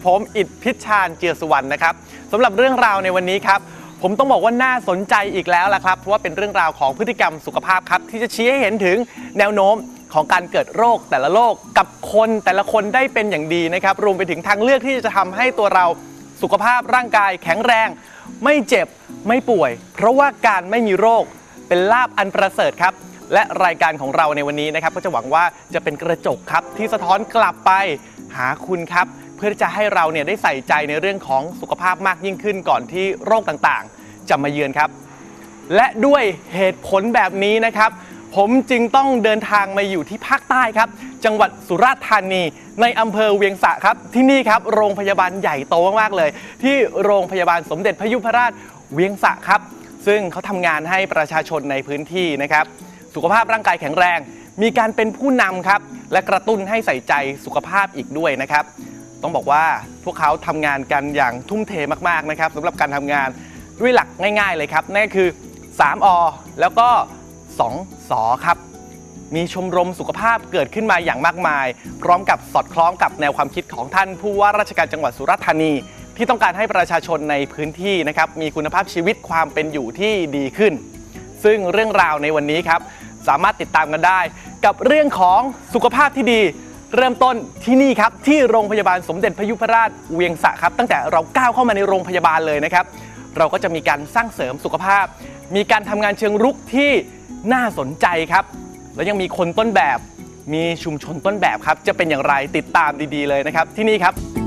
กับผมอิดพิชชาญเจียสุวรรณนะครับสำหรับเรื่องราวในวันนี้ครับผมต้องบอกว่าน่าสนใจอีกแล้วล่ะครับ เพราะว่าเป็นเรื่องราวของพฤติกรรมสุขภาพครับ ที่จะชี้ให้เห็นถึงแนวโน้มของการเกิดโรคแต่ละโรคกับคนแต่ละคนได้เป็นอย่างดีนะครับ รวมไปถึงทางเลือกที่จะทำให้ตัวเราสุขภาพร่างกายแข็งแรง ไม่เจ็บไม่ป่วย เพราะว่าการไม่มีโรคเป็นลาบอันประเสริฐครับ และรายการของเราในวันนี้นะครับ ก็จะหวังว่าจะเป็นกระจกครับที่สะท้อนกลับไปหาคุณครับ พื่อที่จะให้เราเนี่ยได้ใส่ใจในเรื่องของสุขภาพมากยิ่งขึ้นก่อนที่โรคต่างๆ จะมาเยือนครับ และด้วยเหตุผลแบบนี้นะครับ ผมจึงต้องเดินทางมาอยู่ที่ภาคใต้ครับ จังหวัดสุราษฎร์ธานีในอำเภอเวียงสะครับ ที่นี่ครับโรงพยาบาลใหญ่โตมากๆเลย ที่โรงพยาบาลสมเด็จพระยุพราชเวียงสะครับ ซึ่งเขาทำงานให้ประชาชนในพื้นที่นะครับ สุขภาพร่างกายแข็งแรง มีการเป็นผู้นำครับ และกระตุ้นให้ใส่ใจสุขภาพอีกด้วยนะครับ ต้องบอกว่าพวกเขาทำงานกันอย่างทุ่มเทมากๆนะครับสำหรับการทำงานด้วยหลักง่าย ๆ เลยครับนั่นคือ 3อแล้วก็ 2สอครับ มีชมรมสุขภาพเกิดขึ้นมาอย่างมากมาย พร้อมกับสอดคล้องกับแนวความคิดของท่านผู้ว่าราชการจังหวัดสุราษฎร์ธานี ที่ต้องการให้ประชาชนในพื้นที่นะครับมีคุณภาพชีวิตความเป็นอยู่ที่ดีขึ้น ซึ่งเรื่องราวในวันนี้ครับสามารถติดตามกันได้ กับเรื่องของสุขภาพที่ดี เริ่มต้นที่นี่ครับ ที่โรงพยาบาลสมเด็จพยุพราชเวียงสะครับ ตั้งแต่เราก้าวเข้ามาในโรงพยาบาลเลยนะครับ เราก็จะมีการสร้างเสริมสุขภาพ มีการทำงานเชิงรุกที่น่าสนใจครับ แล้วยังมีคนต้นแบบ มีชุมชนต้นแบบครับ จะเป็นอย่างไรติดตามดีๆเลยนะครับ ที่นี่ครับ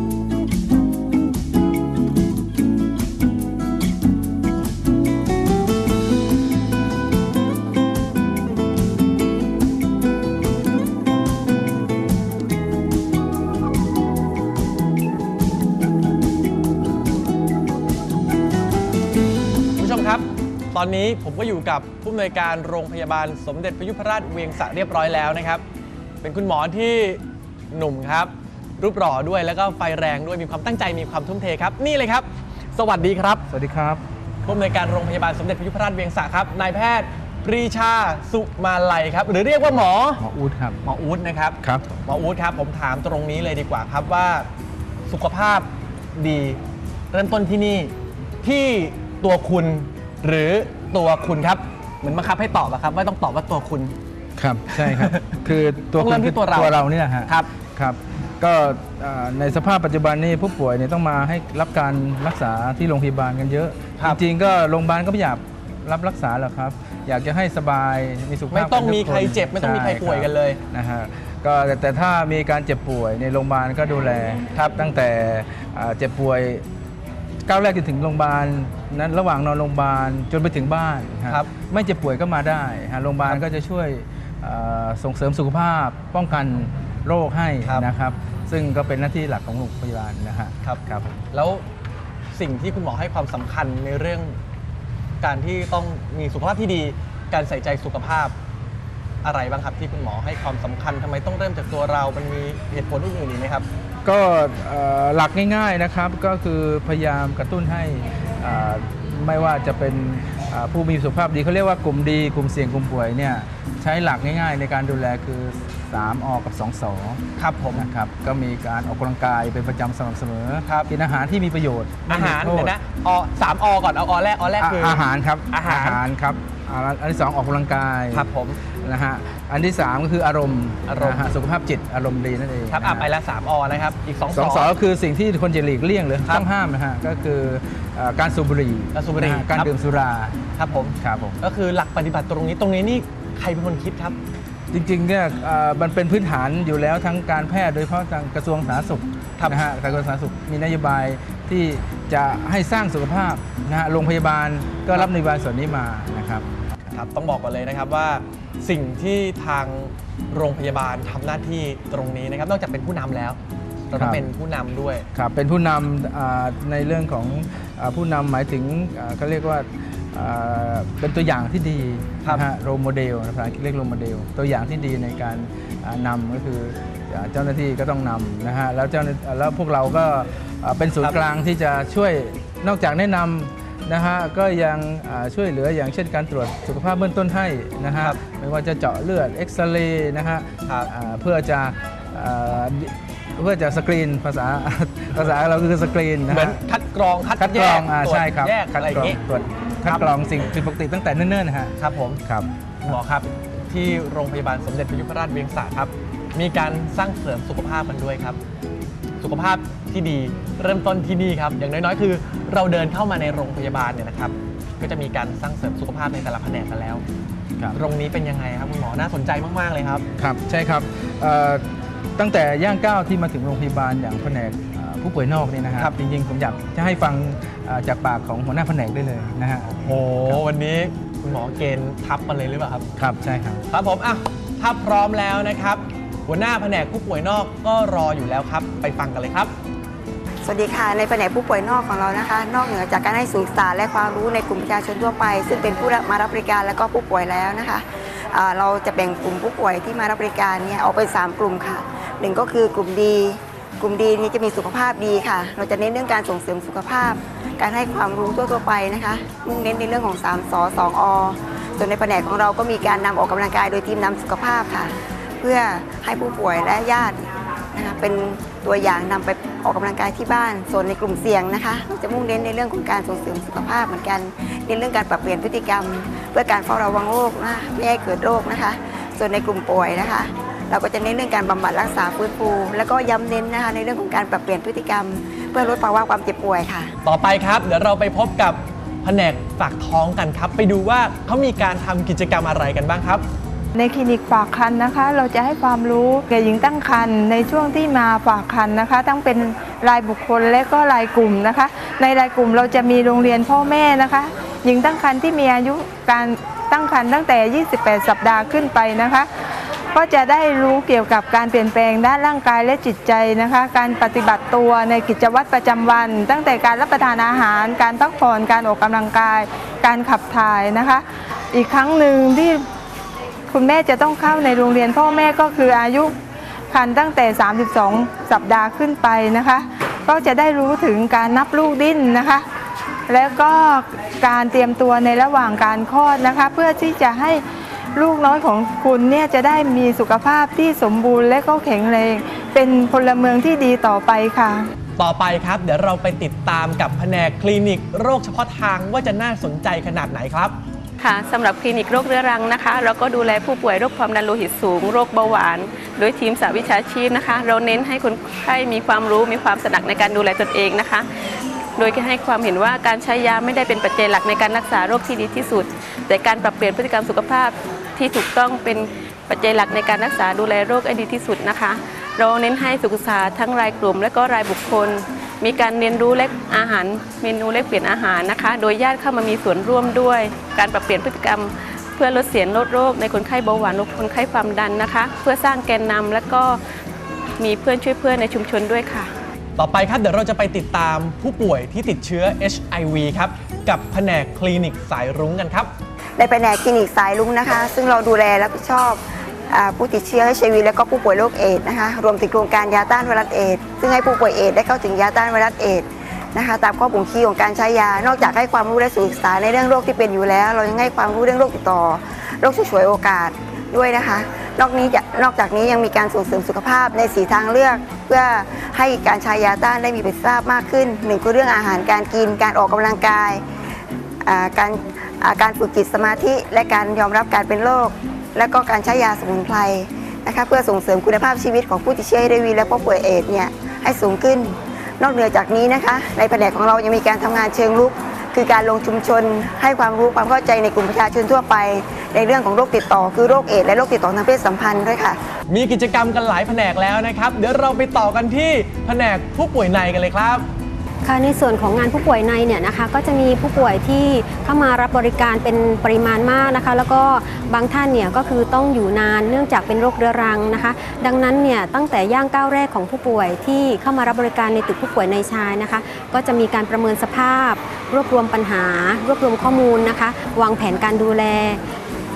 อนนี้ผมก็อยู่กับผู้อำนวยการโรงพยาบาลสมเด็จพระยุพราชเวียงสะเรียบร้อยแล้วนะครับ เป็นคุณหมอที่หนุ่มครับ รูปหล่อด้วยแล้วก็ไฟแรงด้วยมีความตั้งใจมีความทุ่มเทครับ นี่เลยครับ สวัสดีครับสวัสดีครับผู้อำนวยการโรงพยาบาลสมเด็จพระยุพราชเวียงสะครับนายแพทย์ปรีชาสุมาลัยครับ หรือเรียกว่าหมอหมออูดครับหมออู๊ดนะครับครับหมออู๊ดครับ ผมถามตรงนี้เลยดีกว่าครับว่าสุขภาพดี เริ่มต้นที่นี่ที่ตัวคุณ หรือตัวคุณครับ เหมือนบังคับให้ตอบอะครับว่าต้องตอบว่าตัวคุณ ครับใช่ครับ คือตัวต้องเริ่มที่คือตัวเรา ตัวเราเนี่ยฮะ ครับครับก็เอ่อในสภาพปัจจุบันนี้ผู้ป่วยเนี่ยต้องมาให้รับการรักษาที่โรงพยาบาลกันเยอะครับจริงๆก็โรงพยาบาลก็ไม่อยากรับรักษาหรอกครับ อยากจะให้สบายมีสุขภาพไม่ต้องกันทุกมีใครนเจ็บไม่ต้องมีใครช่ป่วยกันเลยครับนะฮะก็แต่แต่ถ้ามีการเจ็บป่วยในโรงพยาบาลก็ดูแลครับตั้งแต่อ่าเจ็บป่วย ก้าวแรกจนถึงโรงพยาบาลนั้นระหว่างนอนโรงพยาบาลจนไปถึงบ้านฮะครับไม่เจ็บป่วยก็มาได้ฮะโรงพยาบาลก็จะช่วยเอ่อส่งเสริมสุขภาพป้องกันโรคให้ครับนะครับ ซึ่งก็เป็นหน้าที่หลักของโรงพยาบาลนะฮะครับครับ แล้วสิ่งที่คุณหมอให้ความสำคัญในเรื่อง การที่ต้องมีสุขภาพที่ดี การใส่ใจสุขภาพอะไรบ้างครับที่คุณหมอให้ความสำคัญทำไมต้องเริ่มจากตัวเรา มันมีเหตุผลอื่นๆอีกไหมครับ ก็เอ่อหลักง่ายๆนะครับก็คือพยายามกระตุ้นให้อ่าไม่ว่าจะเป็นอ่าผู้มีสุขภาพดีเขาเรียกว่ากลุ่มดี กลุ่มเสี่ยงกลุ่มป่วยเนี่ยใช้หลักง่ายๆ ในการดูแลคือ 3อกับ 2 สอครับผมนะครับก็มีการออกกำลังกายเป็นประจำสม่ำเสมอครับกินอาหารที่มีประโยชน์ไม่อามีหารโทษเดี๋ยวนะอสามอก่อนเอาอแรกอแรกคืออาอาหารครับอาหารครับอ่าอันที่สองออกกำลังกายครับผม นะฮะอันที่สามก็คืออารมณ์อารมณ์ นะฮะสุขภาพจิตอารมณ์ดีนั่นเองครับนะอะฮะ ไปละสามอนะครับ อีกสองสองสอก็คือสิ่งที่คนจะหลีกเลี่ยงหรือครับต้องห้ามนะฮะก็คือเอ่อการสูบบุหรี่การสูบบุหรี่นะฮะการครับ ดื่มสุราครับผม ครับผมก็คือหลักปฏิบัติตรงนี้ตรงนี้นี่ใครเป็นคนคิดครับ จริงๆเนี่ยเอ่อมันเป็นพื้นฐานอยู่แล้วทั้งการแพทย์โดยเฉพาะทางกระทรวงสาธารณสุขครับนะฮะกระทรวงสาธารณสุขมีนโยบายที่จะให้สร้างสุขภาพนะฮะโรงพยาบาลก็รับนโยบายส่วนนี้มานะครับ ครับต้องบอกกันเลยนะครับว่าสิ่งที่ทางโรงพยาบาลทำหน้าที่ตรงนี้นะครับ นอกจากเป็นผู้นำแล้ว เราต้อครังบ เป็นผู้นำด้วย ครับเป็นผู้นำอ่าในเรื่องของอาผู้นำหมายถึงอ่าเขาเรียกว่าอ่าเป็นตัวอย่างที่ดีครับนะฮะโรโมเดลภาษาอังกฤษเรียกโรโมเดล ตัวอย่างที่ดีในการอ่านำก็คืออ่าเจ้าหน้าที่ก็ต้องนำนะฮะแล้วเจ้าหน้าแล้วพวกเราก็อ่าเป็นศูนย์กลางที่จะช่วยนอกจากแนะนำ นะฮะก็ยังอ่าช่วยเหลืออย่างเช่นการตรวจสุขภาพเบื้องต้นให้นะฮะครับไม่ว่าจะเจาะเลือดเอ็กซเรย์นะฮะครับอ่าเพื่อจะอ่าเพื่อจะสกรีนภาษาภาษาเราคือสกรีนนะเหมือนฮะคัดกรองคัดคัดแยกรอกงอ่าตรวจใช่ครับแยกคัอะไรอกรย่าองงนี้ตรวจคัดครับกรองสิ่งผิดปกติตั้งแต่เนิ่นๆนะฮะครับผมครับคุณหมอครับที่โรงพยาบาลสมเด็จพระยุพราชเวียงสาครับมีการสร้างเสริมสุขภาพกันด้วยครับ สุขภาพที่ดีเริ่มต้นที่นี่ครับ อย่างน้อยๆ คือเราเดินเข้ามาในโรงพยาบาลเนี่ยนะครับ ก็จะมีการสร้างเสริมสุขภาพในแต่ละแผนกกันแล้วครับตรงนี้เป็นยังไงครับคุณหมอน่าสนใจมากๆเลยครับ ครับใช่ครับเอ่อตั้งแต่ย่างก้าวที่มาถึงโรงพยาบาลอย่างแผนกเอ่อผู้ป่วยนอกเนี่ยนะคครัรับบจริงๆ ผมอยากจะให้ฟังเอ่อจากปากของหัวหน้าแผนกได้เลยนะฮะโอ้วันนี้คุณหมอเกณฑ์ทับมาเลยหรือเปล่าครับ ครับใช่ครับ ครับผมอะถ้าพร้อมแล้วนะครับ หัวหน้าแผนกผู้ป่วยนอกก็รออยู่แล้วครับ ไปฟังกันเลยครับ สวัสดีค่ะ ในแผนกผู้ป่วยนอกของเรานะคะ นอกเหนือจากการให้ศึกษาและความรู้ในกลุ่มประชาชนทั่วไป ซึ่งเป็นผู้มารับบริการและก็ผู้ป่วยแล้วนะคะเราจะแบ่งกลุ่มผู้ป่วยที่มารับบริการเนี่ยออกเป็นสามกลุ่มค่ะหนึ่งก็คือกลุ่มดีกลุ่มดีนี้จะมีสุขภาพดีค่ะ เราจะเน้นเรื่องการส่งเสริมสุขภาพ การให้ความรู้ทั่วๆไปนะคะมุ่งเน้นในเรื่องของ 3ส2อส่วนในแผนกของเราก็มีการนำออกกำลังกายโดยทีมนำสุขภาพค่ะ พื่อให้ผู้ป่วยและญาตินะคะเป็นตัวอย่างนำไปออกกำลังกายที่บ้าน ส่วนในกลุ่มเสี่ยงนะคะเราจะมุ่งเน้นในเรื่องของการส่งเสริมสุขภาพเหมือนกันเน้นเรื่องการปรับเปลี่ยนพฤติกรรม เพื่อการเฝ้าระวังโรคนะไม่ให้เกิดโรคนะคะ ส่วนในกลุ่มป่วยนะคะ เราก็จะเน้นเรื่องการบำบัดรักษาฟื้นฟู แล้วก็ย้ำเน้นนะคะในเรื่องของการปรับเปลี่ยนพฤติกรรม เพื่อลดภาวะความเจ็บป่วยค่ะ ต่อไปครับ เดี๋ยวเราไปพบกับแผนกฝากท้องกันครับ ไปดูว่าเขามีการทำกิจกรรมอะไรกันบ้างครับ ในคลินิกฝากคันนะคะ เราจะให้ความรู้แก่หญิงตั้งครรภ์ในช่วงที่มาฝากคันนะคะ ทั้งเป็นรายบุคคลและก็รายกลุ่มนะคะ ในรายกลุ่มเราจะมีโรงเรียนพ่อแม่นะคะ หญิงตั้งครรภ์ที่มีอายุการตั้งครรภ์ตั้งแต่ 28 สัปดาห์ขึ้นไปนะคะ ก็จะได้รู้เกี่ยวกับการเปลี่ยนแปลงด้านร่างกายและจิตใจนะคะ การปฏิบัติตัวในกิจวัตรประจำวัน ตั้งแต่การรับประทานอาหาร การพักผ่อนการออกกำลังกาย การขับถ่ายนะคะ อีกครั้งหนึ่งที่ คุณแม่จะต้องเข้าในโรงเรียนพ่อแม่ก็คืออายุคันตั้งแต่ 32 สัปดาห์ขึ้นไปนะคะ ก็จะได้รู้ถึงการนับลูกดิ้นนะคะ แล้วก็การเตรียมตัวในระหว่างการคลอดนะคะ เพื่อที่จะให้ลูกน้อยของคุณเนี่ยจะได้มีสุขภาพที่สมบูรณ์และก็แข็งแรง เป็นพลเมืองที่ดีต่อไปค่ะ ต่อไปครับ เดี๋ยวเราไปติดตามกับแผนกคลินิกโรคเฉพาะทางว่าจะน่าสนใจขนาดไหนครับ ค่ะสำหรับคลินิกโรคเรื้อรังนะคะ เราก็ดูแลผู้ป่วยโรคความดันโลหิตสูง โรคเบาหวาน โดยทีมสาวิชาชีพนะคะ เราเน้นให้คนไข้มีความรู้มีความสนักในการดูแลตนเองนะคะ โดยให้ความเห็นว่าการใช้ยาไม่ได้เป็นปัจจัยหลักในการรักษาโรคที่ดีที่สุด แต่การปรับเปลี่ยนพฤติกรรมสุขภาพที่ถูกต้องเป็นปัจจัยหลักในการรักษาดูแลโรคให้ดีที่สุดนะคะ เราเน้นให้ศึกษาทั้งรายกลุ่มและก็รายบุคคล มีการเรียนรู้และอาหาร เมนูแลกเปลี่ยนอาหารนะคะ โดยญาติเข้ามามีส่วนร่วมด้วย การปรับเปลี่ยนพฤติกรรม เพื่อลดเสียงลดโรค ในคนไข้เบาหวานและคนไข้ความดันนะคะ เพื่อสร้างแกนนำและก็มีเพื่อนช่วยเพื่อนในชุมชนด้วยค่ะ ต่อไปครับเดี๋ยวเราจะไปติดตามผู้ป่วยที่ติดเชื้อ HIV ครับกับแผนกคลินิกสายรุ้งกันครับในแผนกคลินิกสายลุงนะคะ ซึ่งเราดูแลรับผิดชอบอา ผู้ติดเชื้อ HIV และก็ผู้ป่วยโรคเอดส์นะคะรวมถึงโครงการยาต้านไวรัสเอดส์ซึ่งให้ผู้ป่วยเอดส์ได้เข้าถึงยาต้านไวรัสเอดส์นะคะตามข้อบ่งชี้ของการใช้ยานอกจากให้ความรู้และศึกษาในเรื่องโรคที่เป็นอยู่แล้ว เรายังให้ความรู้เรื่องโรคติดต่อโรคฉวยโอกาสด้วยนะคะ นอกนี้จะนอกจากนี้ยังมีการส่งเสริมสุขภาพในสีทางเลือก เพื่อให้การใช้ยาต้านได้มีประสิทธิภาพมากขึ้นหนึ่งคือเรื่องอาหารการกินการออกกำลังกายการการฝึกจิตสมาธิและการยอมรับการเป็นโรค และก็การใช้ยาสมุนไพรนะคะเพื่อส่งเสริมคุณภาพชีวิตของผู้ติดเชื้อ HIV และผู้ป่วยเอดส์เนี่ยให้สูงขึ้น นอกเหนือจากนี้นะคะในแผนกของเรายังมีการทำงานเชิงลุก คือการลงชุมชน ให้ความรู้ความเข้าใจในกลุ่มประชาชนทั่วไป ในเรื่องของโรคติดต่อ คือโรคเอดส์และโรคติดต่อทางเพศสัมพันธ์ด้วยค่ะ มีกิจกรรมกันหลายแผนกแล้วนะครับ เดี๋ยวเราไปต่อกันที่แผนกผู้ป่วยในกันเลยครับ ค่ะในส่วนของงานผู้ป่วยในเนี่ยนะคะก็จะมีผู้ป่วยที่เข้ามารับบริการเป็นปริมาณมากนะคะ แล้วก็บางท่านเนี่ยก็คือต้องอยู่นานเนื่องจากเป็นโรคเรื้อรังนะคะ ดังนั้นเนี่ยตั้งแต่ย่างก้าวแรกของผู้ป่วยที่เข้ามารับบริการในตึกผู้ป่วยในชายนะคะ ก็จะมีการประเมินสภาพ รวบรวมปัญหา รวบรวมข้อมูลนะคะ วางแผนการดูแล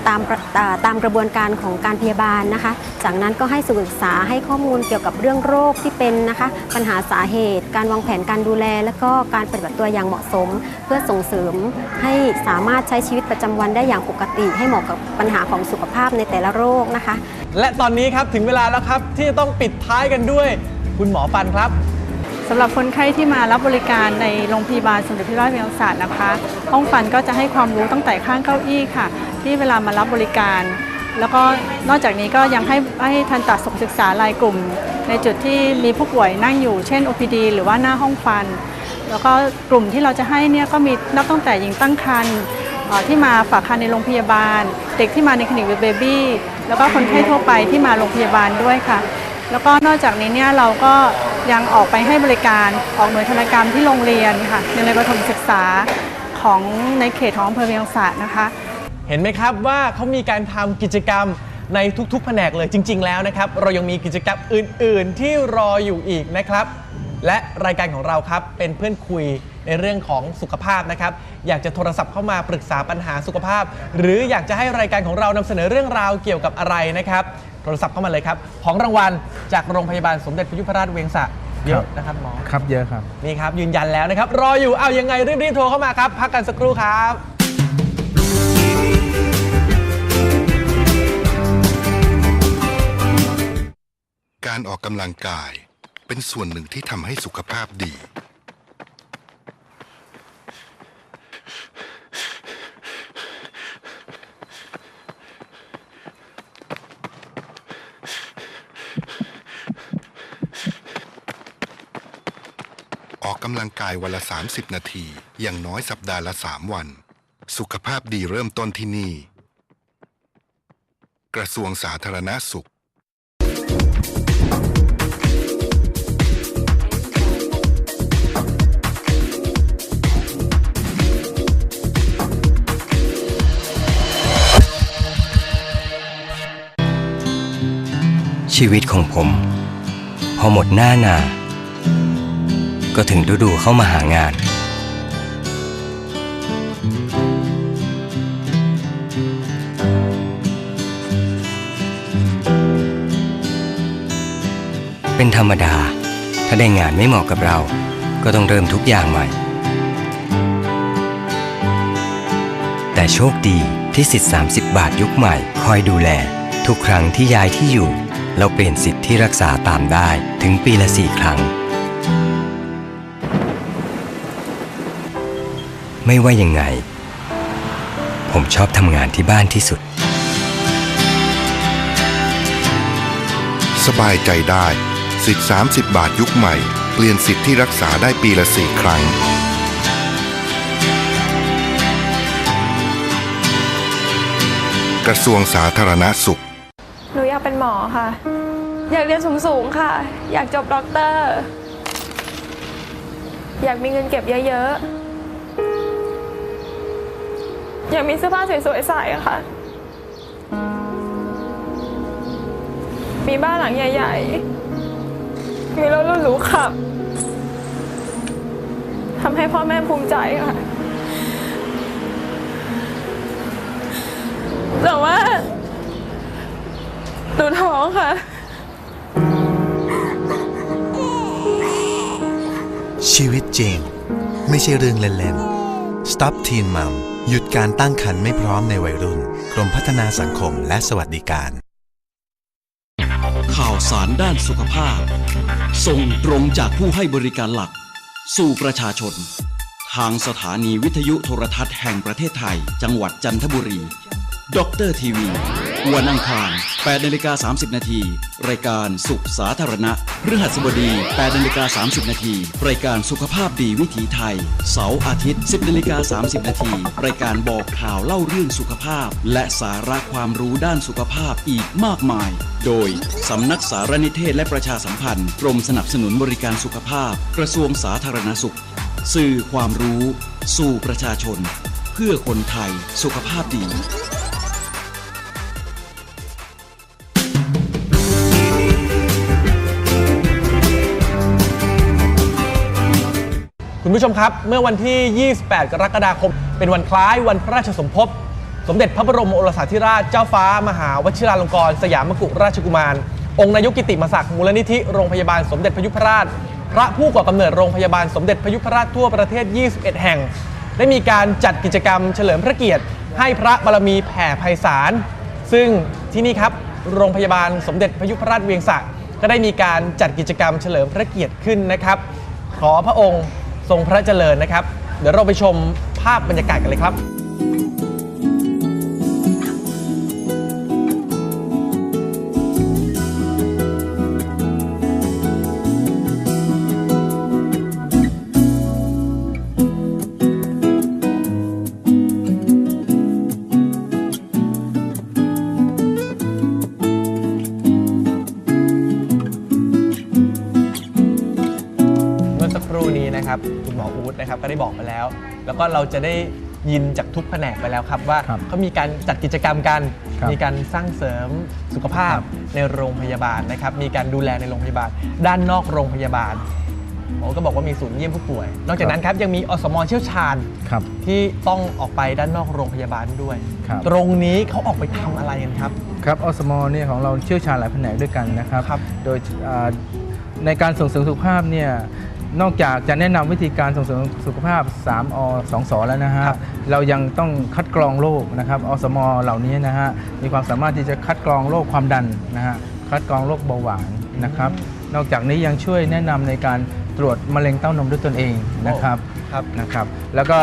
ตามประตามกระบวนการของการพยาบาลนะคะ จากนั้นก็ให้ศึกษาให้ข้อมูลเกี่ยวกับเรื่องโรคที่เป็นนะคะ ปัญหาสาเหตุ การวางแผนการดูแล และก็การปฏิบัติตัวอย่างเหมาะสม เพื่อส่งเสริมให้สามารถใช้ชีวิตประจำวันได้อย่างปกติ ให้เหมาะกับปัญหาของสุขภาพในแต่ละโรคนะคะ และตอนนี้ครับถึงเวลาแล้วครับที่จะต้องปิดท้ายกันด้วย คุณหมอฟันครับ สำหรับคนไข้ที่มารับบริการในโรงพยาบาลสมเด็จพระราชเวชศาสตร์นะคะ ห้องฟันก็จะให้ความรู้ตั้งแต่ข้างเก้าอี้ค่ะ ที่เวลามารับบริการ แล้วก็นอกจากนี้ก็ยังให้ให้ทันตส่งศึกษารายกลุ่ม ในจุดที่มีผู้ป่วยนั่งอยู่เช่น OPD หรือว่าหน้าห้องฟัน แล้วก็กลุ่มที่เราจะให้เนี่ยก็มีนับตั้งแต่หญิงตั้งครรภ์ที่มาฝากคันในโรงพยาบาล เด็กที่มาในคลินิกเบบี้แล้วก็คนไข้ทั่วไปที่มาโรงพยาบาลด้วยค่ะ แล้วก็นอกจากนี้เนี่ยเราก็ยังออกไปให้บริการออกหน่วยธนกรรมที่โรงเรียนค่ะในรงเรียนประถมศึกษาของในเขตของอำเภอเวียงสะนะคะ เห็นไหมครับว่าเขามีการทำกิจกรรมในทุกๆ แผนกเลยจริง ๆ แล้วนะครับ เรายังมีกิจกรรมอื่น ๆ ที่รออยู่อีกนะครับ และรายการของเราครับเป็นเพื่อนคุยในเรื่องของสุขภาพนะครับ อยากจะโทรศัพท์เข้ามาปรึกษาปัญหาสุขภาพ หรืออยากจะให้รายการของเรานำเสนอเรื่องราวเกี่ยวกับอะไรนะครับ รศัพท์เข้ามาเลยครับ ของรางวัลจากโรงพยาบาลสมเด็จพระยุพราชเวียงสะเยอะนะครับหมอครับเยอะครับ นี่ครับ ยืนยันแล้วนะครับ รออยู่เอายังไงรีบๆโทรเข้ามาครับ พักกันสักครู่ครับการออกกำลังกายเป็นส่วนหนึ่งที่ทำให้สุขภาพดี กำลังกายวันละ 30 นาที อย่างน้อยสัปดาห์ละ 3 วัน สุขภาพดีเริ่มต้นที่นี่ กระทรวงสาธารณสุขชีวิตของผม พอหมดหน้านา ก็ถึงฤดูเข้ามาหางาน เป็นธรรมดา ถ้าได้งานไม่เหมาะกับเรา ก็ต้องเริ่มทุกอย่างใหม่ แต่โชคดีที่สิทธิ์ 30 บาทยุคใหม่ คอยดูแล ทุกครั้งที่ย้ายที่อยู่ เราเปลี่ยนสิทธิ์ที่รักษาตามได้ถึงปีละ4ครั้ง ไม่ว่ายังไง ผมชอบทำงานที่บ้านที่สุด สบายใจได้สิทธิ์30 บาทยุคใหม่ เปลี่ยนสิทธิ์ที่รักษาได้ปีละ4ครั้ง กระทรวงสาธารณสุข หนูอยากเป็นหมอค่ะ อยากเรียนสูงๆค่ะ อยากจบด็อกเตอร์ อยากมีเงินเก็บเยอะๆ อยากมีเสื้อผ้าสวยๆใส่อะค่ะ มีบ้านหลังใหญ่ ๆ มีรถหรูๆขับทำให้พ่อแม่ภูมิใจค่ะ แต่ว่าหนูท้องค่ะ ชีวิตจริง ไม่ใช่เรื่องเล่นๆ Stop Teen Mom หยุดการตั้งครรภ์ไม่พร้อมในวัยรุ่น กรมพัฒนาสังคมและสวัสดิการ ข่าวสารด้านสุขภาพ ส่งตรงจากผู้ให้บริการหลัก สู่ประชาชน ทางสถานีวิทยุโทรทัศน์แห่งประเทศไทย จังหวัดจันทบุรี ด็อกเตอร์ทีวีวันอังคาร8นาฬิกา30 นาที รายการสุขสาธารณะพฤหัสบดี8นาฬิกา30 นาที รายการสุขภาพดีวิถีไทย เสาร์อาทิตย์ 10นาฬิกา30 นาที รายการบอกข่าวเล่าเรื่องสุขภาพ และสาระความรู้ด้านสุขภาพอีกมากมาย โดย สำนักสารนิเทศและประชาสัมพันธ์ กรมสนับสนุนบริการสุขภาพ กระทรวงสาธารณสุข สื่อความรู้ สู่ประชาชน เพื่อคนไทย สุขภาพดี ผู้ชมครับ เมื่อวันที่ 28 กรกฎาคม เป็นวันคล้ายวันพระราชสมภพ สมเด็จพระบรมโอรสาธิราชเจ้าฟ้า มหาวชิราลงกรณ์สยามกุฎราชกุมาร องค์นายกกิติมศักดิ์มูลนิธิโรงพยาบาลสมเด็จพยุพราช พระผู้ก่อกำเนิดโรงพยาบาลสมเด็จพยุพราชทั่วประเทศ 21 แห่ง ได้มีการจัดกิจกรรมเฉลิมพระเกียรติ ให้พระบารมีแผ่ไพศาล ซึ่งที่นี่ครับโรงพยาบาลสมเด็จพยุพราชเวียงสะก็ได้มีการจัดกิจกรรมเฉลิมพระเกียรติขึ้นนะครับ ขอพระองค์ ทรงพระเจริญนะครับ เดี๋ยวเราไปชมภาพบรรยากาศกันเลยครับ แล้วแล้วก็เราจะได้ยินจากทุกแผนกไปแล้วครับ ว่าครับเขามีการจัดกิจกรรมกัน ครับมีการสร้างเสริมสุขภาพครับ ในโรงพยาบาลนะครับ มีการดูแลในโรงพยาบาล ด้านนอกโรงพยาบาลหมอก็บอกว่ามีศูนย์เยี่ยมผู้ป่วย นอกจากนั้นครับยังมีอสมเชี่ยวชาญครับ ที่ต้องออกไปด้านนอกโรงพยาบาลด้วย ครับ ตรงนี้เขาออกไปทำอะไรกันครับ ครับอสมเนี่ยของเราเชี่ยวชาญหลายแผนกด้วยกันนะครับ ครับโดยอ่าในการส่งเสริมสุขภาพเนี่ย นอกจากจะแนะนำวิธีการส่งเสริมสุขภาพ 3อ2สอแล้วนะฮะครับเรายังต้องคัดกรองโรคนะครับอสมเหล่านี้นะฮะ มีความสามารถที่จะคัดกรองโรคความดันนะฮะ คัดกรองโรคเบาหวานนะครับ นอกจากนี้ยังช่วยแนะนำในการตรวจมะเร็งเต้านมด้วยตนเองนะครับ ครับ นะครับ แล้วก็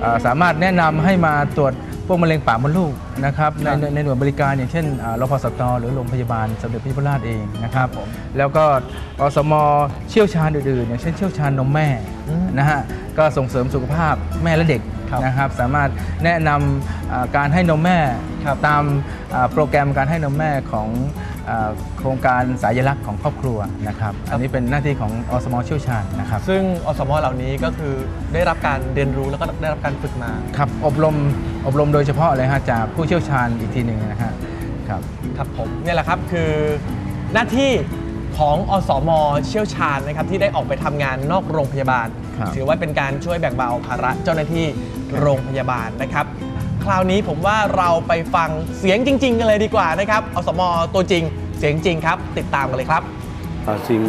เอ่อสามารถแนะนำให้มาตรวจ พวกมะเร็งปากมดลูกนะครับในครับในในหน่วยบริการอย่างเช่นอ่ารพสตหรือโรงพยาบาลสมเด็จพระยุพราชเองนะครับแล้วก็อสมเชี่ยวชาญอื่นๆอย่างเช่นเชี่ยวชาญนมแม่อืมนะฮะก็ส่งเสริมสุขภาพแม่และเด็กครับนะครับสามารถแนะนำอ่าการให้นมแม่ครับตามอ่าโปรแกรมการให้นมแม่ของอ่า โครงการสายลักษณ์ของครอบครัวนะครับอันนี้เป็นหน้าที่ของอสมเชี่ยวชาญนะครับซึ่งอสมเหล่านี้ก็คือได้รับการเรียนรู้แล้วก็ได้รับการฝึกมาครับอบรมอบรมโดยเฉพาะเลยฮะจากผู้เชี่ยวชาญอีกทีหนึ่งนะฮะครับครับผมเนี่ยแหละครับคือหน้าที่ของอสมเชี่ยวชาญนะครับที่ได้ออกไปทำงานนอกโรงพยาบาลครับถือว่าเป็นการช่วยแบ่งเบาภาระเจ้าหน้าที่โรงพยาบาลนะครับ คราวนี้ผมว่าเราไปฟังเสียงจริง ๆ กันเลยดีกว่านะครับอสมตัวจริงเสียงจริงครับ ติดตามกันเลยครับอ่าสิ่ง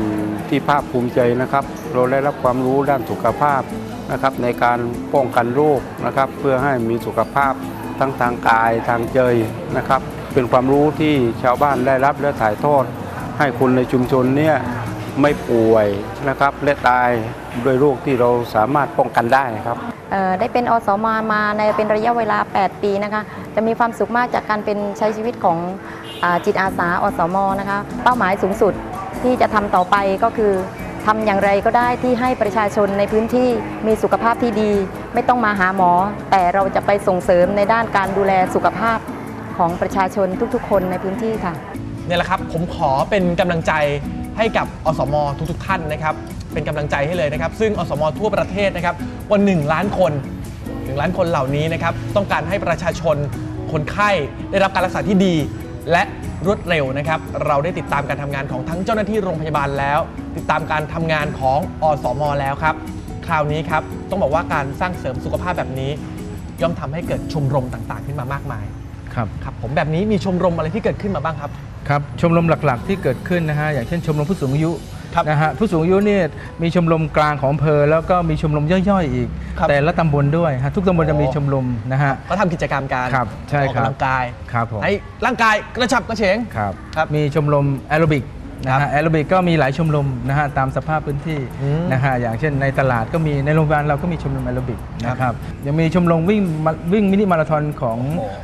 ที่ภาคภูมิใจนะครับ เราได้รับความรู้ด้านสุขภาพนะครับในการป้องกันโรคนะครับ เพื่อให้มีสุขภาพทั้งทางกายทางใจนะครับ เป็นความรู้ที่ชาวบ้านได้รับและถ่ายทอด ให้คนในชุมชนเนี่ยไม่ป่วยนะครับและตายด้วยโรคที่เราสามารถป้องกันได้ครับเอ่อได้เป็นอสมมาในเป็นระยะเวลา 8 ปีนะคะ จะมีความสุขมากจากการเป็นใช้ชีวิตของอา จิตอาสาอสมนะคะเป้าหมายสูงสุดที่จะทำต่อไปก็คือทำอย่างไรก็ได้ที่ให้ประชาชนในพื้นที่มีสุขภาพที่ดี ไม่ต้องมาหาหมอ แต่เราจะไปส่งเสริมในด้านการดูแลสุขภาพของประชาชนทุกๆ คนในพื้นที่ค่ะเนี่ยแหละครับผมขอเป็นกำลังใจให้กับอสมทุกๆท่านนะครับเป็นกำลังใจให้เลยนะครับ ซึ่งอสมทั่วประเทศนะครับกว่า1ล้านคน1ล้านคนเหล่านี้นะครับต้องการให้ประชาชนคนไข้ได้รับการรักษาที่ดี และรวดเร็วนะครับ เราได้ติดตามการทำงานของทั้งเจ้าหน้าที่โรงพยาบาลแล้ว ติดตามการทำงานของอสมแล้วครับ คราวนี้ครับ ต้องบอกว่าการสร้างเสริมสุขภาพแบบนี้ ย่อมทำให้เกิดชมรมต่างๆ ขึ้นมามากมายครับครับผมแบบนี้มีชมรมอะไรที่เกิดขึ้นมาบ้างครับ ครับ ชมรมหลักๆ ที่เกิดขึ้นนะฮะอย่างเช่นชมรมผู้สูงอายุ นะฮะผู้สูงอายุเนี่ยมีชมรมกลางของอำเภอ แล้วก็มีชมรมย่อยๆอีก ครับแต่ละตำบลด้วยฮะทุกตำบลจะมีชมรมนะฮะ ก็ทำกิจกรรมการครับใช่ออกครับกำลังกายครับผม ให้ร่างกายกระฉับกระเฉง ครับ ครับ มีชมรมแอโรบิก นะฮะแอโรบิกก็มีหลายชมรมนะฮะตามสภาพพื้นที่อืมนะฮะอย่างเช่นในตลาดก็มีในโรงพยาบาลเราก็มีชมรมแอโรบิกครับนะครับยังมีชมรมวิ่งมาวิ่งมินิมาราธอนของ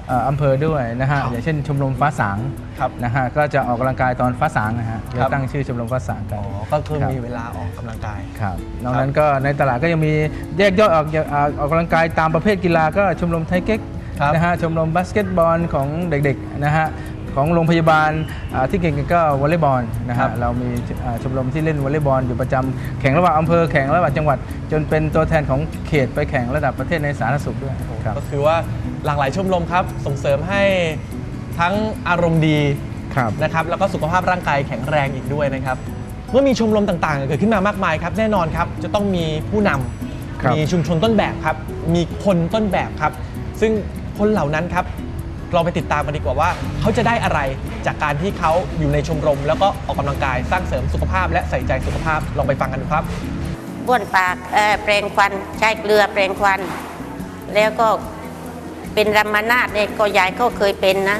เอ่ออำเภอด้วยนะฮะครับอย่างเช่นชมรมฟ้าสางครับนะฮะก็จะออกกำลังกายตอนฟ้าสางนะฮะครัเราบตั้งชื่อชมรมฟ้าสางกันก็คือรับมีเวลาออกกำลังกายครับนอกนั้นก็ในตลาดก็ยังมีแยกย่อยออกออกออกกำลังกายตามประเภทกีฬาก็ชมรมไทยเก๊กครับนะฮะชมรมบาสเกตบอลของเด็กๆนะฮะ ของโรงพยาบาลอ่าที่เก่งๆก็วอลเลย์บอลนะครัฮะบเรามีอ่าชมรมที่เล่นวอลเลย์บอลอยู่ประจำแข่งระหว่างอำเภอแข่งระหว่างจังหวัด จนเป็นตัวแทนของเขตไปแข่งระดับประเทศในสาธารณสุขด้วยครับก็คือว่าหลากหลายชมรมครับส่งเสริมให้ทั้งอารมณ์ดีครับนะครับแล้วก็สุขภาพร่างกายแข็งแรงอีกด้วยนะครับเมื่อมีชมรมต่างๆ เกิดขึ้นมามากมายครับแน่นอนครับจะต้องมีผู้นำครับมีชุมชนต้นแบบครับ มีคนต้นแบบครับ ซึ่งคนเหล่านั้นครับ เราไปติดตามกันดีกว่าว่า เขาจะได้อะไรจากการที่เขาอยู่ในชมรม แล้วก็ออกกำลังกายสร้างเสริมสุขภาพ และใส่ใจสุขภาพลองไปฟังกันดูครับบ้วนปากเอ่อแปรงควันใช้เกลือแปรงควัน แล้วก็เป็นรัมมานาดเนี่ยก็ยายก็เคยเป็นนะ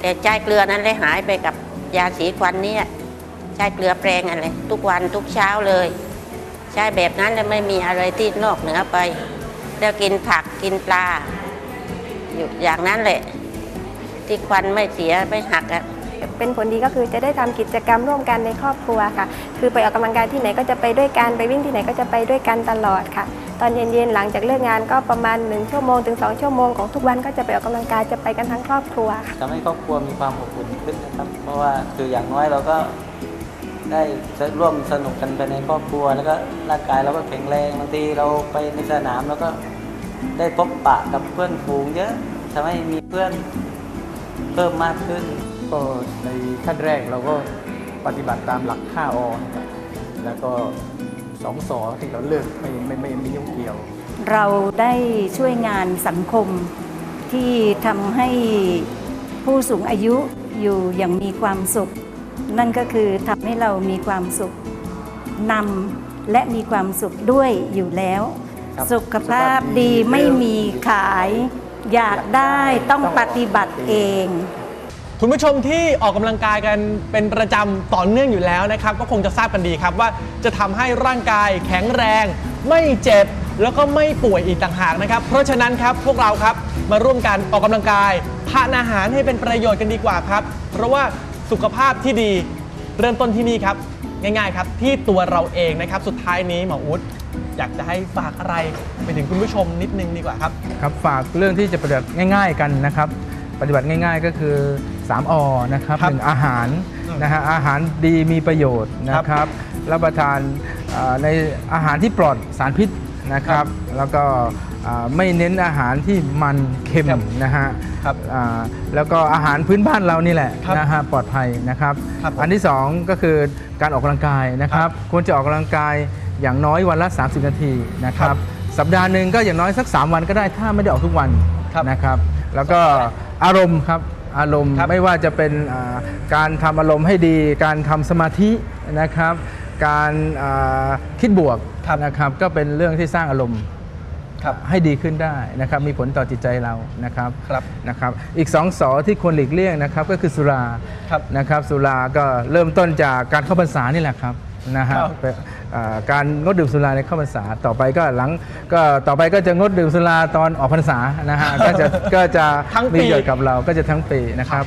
แต่ใช้เกลือนั้นเลยหายไปกับยาสีควันเนี่ยใช้เกลือแปรงอะไรทุกวันทุกเช้าเลย ใช้แบบนั้นแล้วไม่มีอะไรที่นอกเหนือไป แล้วกินผักกินปลาอยู่อย่างนั้นแหละ ที่ควันไม่เสียไม่หักอะเป็นผลดีก็คือจะได้ทำกิจกรรมร่วมกันในครอบครัวค่ะ คือไปออกกำลังกายที่ไหนก็จะไปด้วยกัน ไปวิ่งที่ไหนก็จะไปด้วยกันตลอดค่ะ ตอนเย็นๆหลังจากเลิกงานก็ประมาณ 1 ชั่วโมงถึง 2 ชั่วโมงของทุกวันก็จะไปออกกำลังกายจะไปกันทั้งครอบครัวค่ะทำให้ครอบครัวมีความอบอุ่นขึ้นนะครับ เพราะว่าคืออย่างน้อยเราก็ได้ร่วมสนุกกันไปในครอบครัว แล้วก็ร่างกายเราก็แข็งแรงบางทีเราไปในสนามแล้วก็ได้พบปะกับเพื่อนฝูงเยอะทำให้มีเพื่อน เพิ่มมากขึ้น ก็ในขั้นแรกเราก็ปฏิบัติตามหลัก5อนะครับแล้วก็สองสอที่เราเลิกไม่ไม่ไม่ไม่ยุ่งเกี่ยว เราได้ช่วยงานสังคมที่ทำให้ผู้สูงอายุอยู่อย่างมีความสุข นั่นก็คือทำให้เรามีความสุขนำและมีความสุขด้วยอยู่แล้วครับสุขภาพดีไม่มีขาย อยากได้ต้องปฏิบัติเอง คุณผู้ชมที่ออกกำลังกายกันเป็นประจำต่อเนื่องอยู่แล้วนะครับ ก็คงจะทราบกันดีครับว่าจะทำให้ร่างกายแข็งแรง ไม่เจ็บ แล้วก็ไม่ป่วยอีกต่างหากนะครับ เพราะฉะนั้นครับพวกเราครับมาร่วมกันออกกำลังกายทานอาหารให้เป็นประโยชน์กันดีกว่าครับ เพราะว่าสุขภาพที่ดีเริ่มต้นที่นี่ครับ ง่ายๆครับที่ตัวเราเองนะครับสุดท้ายนี้หมออุ๊ด อยากจะให้ฝากอะไรไปถึงคุณผู้ชมนิดนึงดีกว่าครับ ครับฝากเรื่องที่จะปฏิบัติง่าย ๆกันนะครับ ปฏิบัติง่าย ๆ ก็คือ3อนะครับครับหนึ่งอาหารนะฮะอาหารดีมีประโยชน์นะครับ รับประทานเอ่อในอาหารที่ปลอดสารพิษนะครับ แล้วก็อ่า ไม่เน้นอาหารที่มันเค็มนะฮะอ่าแล้วก็อาหารพื้นบ้านเรานี่แหละนะฮะปลอดภัยนะครับ อันที่ 2 ก็คือการออกกำลังกายนะครับ ควรจะออกกำลังกายอย่างน้อยวันละ 30 นาทีนะครับสัปดาห์หนึ่งก็อย่างน้อยสัก 3 วันก็ได้ถ้าไม่ได้ออกทุกวันนะครับ แล้วก็อารมณ์ครับอารมณ์ไม่ว่าจะเป็นอ่าการทำอารมณ์ให้ดี การทำสมาธินะครับ การอ่าคิดบวกนะครับก็เป็นเรื่องที่สร้างอารมณ์ ให้ดีขึ้นได้นะครับมีผลต่อจิตใจเรานะครับนะครับ อีกสองสอที่ควรหลีกเลี่ยงนะครับก็คือสุรานะครับสุราก็เริ่มต้นจากการเข้าพรรษานี่แหละครับนะฮะครับเป็นอ่าการงดดื่มสุราในเข้าพรรษาต่อไปก็หลังก็ต่อไปก็จะงดดื่มสุราตอนออกพรรษานะฮะก็จะก็จะทั้งปีมีประโยชน์กับเราก็จะทั้งปีนะครับ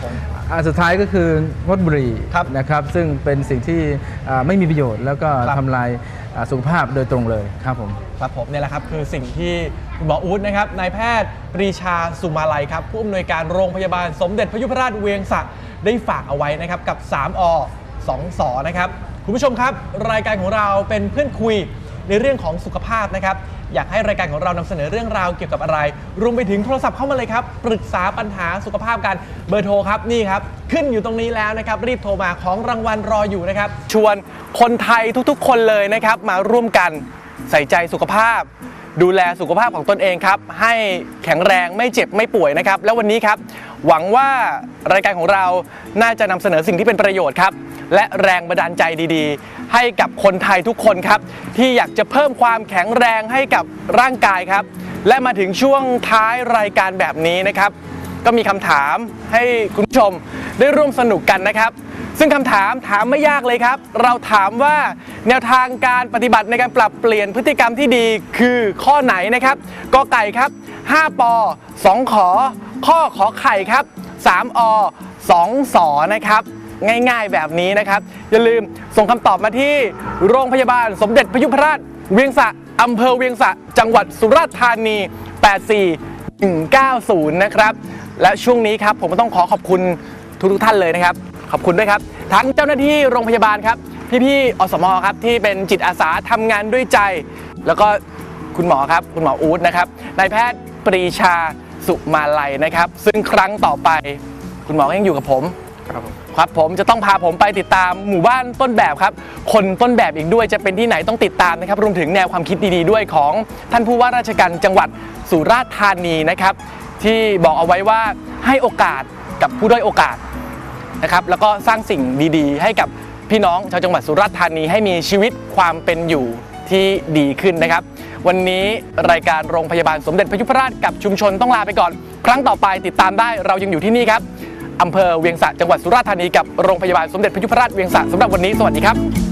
อันสุดท้ายก็คืองดบุหรี่นะครับ ซึ่งเป็นสิ่งที่อ่าไม่มีประโยชน์แล้วก็ครับทำลายอ่า สุขภาพโดยตรงเลยครับผม ครับผมเนี่ยแหละครับคือสิ่งที่คุณหมออู๊ดนะครับนายแพทย์ปรีชาสุมาลัยครับ ผู้อำนวยการโรงพยาบาลสมเด็จพระยุพราชเวียงสะได้ฝากเอาไว้นะครับกับ 3อ2สอนะครับคุณผู้ชมครับ รายการของเราเป็นเพื่อนคุยในเรื่องของสุขภาพนะครับ อยากให้รายการของเรานำเสนอเรื่องราวเกี่ยวกับอะไร รวมไปถึงโทรศัพท์เข้ามาเลยครับ ปรึกษาปัญหาสุขภาพกันเบอร์โทรครับนี่ครับ ขึ้นอยู่ตรงนี้แล้วนะครับ รีบโทรมาของรางวัลรออยู่นะครับ ชวนคนไทยทุกๆ คนเลยนะครับ มาร่วมกันใส่ใจสุขภาพ ดูแลสุขภาพของตนเองครับ ให้แข็งแรงไม่เจ็บไม่ป่วยนะครับ แล้ววันนี้ครับหวังว่ารายการของเราน่าจะนำเสนอสิ่งที่เป็นประโยชน์ครับ และแรงบันดาลใจดีๆ ให้กับคนไทยทุกคนครับ ที่อยากจะเพิ่มความแข็งแรงให้กับร่างกายครับ และมาถึงช่วงท้ายรายการแบบนี้นะครับ ก็มีคำถามให้คุณผู้ชมได้ร่วมสนุกกันนะครับ ซึ่งคำถามถามไม่ยากเลยครับ เราถามว่าแนวทางการปฏิบัติในการปรับเปลี่ยนพฤติกรรมที่ดีคือข้อไหนนะครับกอไก่ครับ 5ปอ2ขอ ข้อขอไข่ครับ 3อ2สอนะครับง่ายๆแบบนี้นะครับ อย่าลืมส่งคำตอบมาที่โรงพยาบาลสมเด็จพยุพราช เวียงสะอำเภอเวียงสะ จังหวัดสุราษฎร์ธานี 84 190 นะครับ และช่วงนี้ครับผมต้องขอขอบคุณทุกๆท่านเลยนะครับ ขอบคุณด้วยครับ ทั้งเจ้าหน้าที่โรงพยาบาลครับ พี่ๆอสมครับที่เป็นจิตอาสาทำงานด้วยใจ แล้วก็คุณหมอครับ คุณหมออู๊ดนะครับนายแพทย์ปรีชาสุมาลัยนะครับ ซึ่งครั้งต่อไป คุณหมอก็ยังอยู่กับผมครับผมครับผมจะต้องพาผมไปติดตามหมู่บ้านต้นแบบครับ คนต้นแบบอีกด้วยจะเป็นที่ไหนต้องติดตามนะครับรวมถึงแนวความคิดดีๆด้วยของท่านผู้ว่าราชการจังหวัดสุราษฎร์ธานีนะครับ ที่บอกเอาไว้ว่าให้โอกาสกับผู้ด้อยโอกาส นะครับแล้วก็สร้างสิ่งดีๆ ให้กับพี่น้องชาวจังหวัดสุราษฎร์ธานีให้มีชีวิตความเป็นอยู่ที่ดีขึ้นนะครับ วันนี้รายการโรงพยาบาลสมเด็จพระยุพราชกับชุมชนต้องลาไปก่อน ครั้งต่อไปติดตามได้เรายังอยู่ที่นี่ครับอำเภอเวียงสะจังหวัดสุราษฎร์ธานีกับโรงพยาบาลสมเด็จพระยุพราชเวียงสะสำหรับวันนี้สวัสดีครับ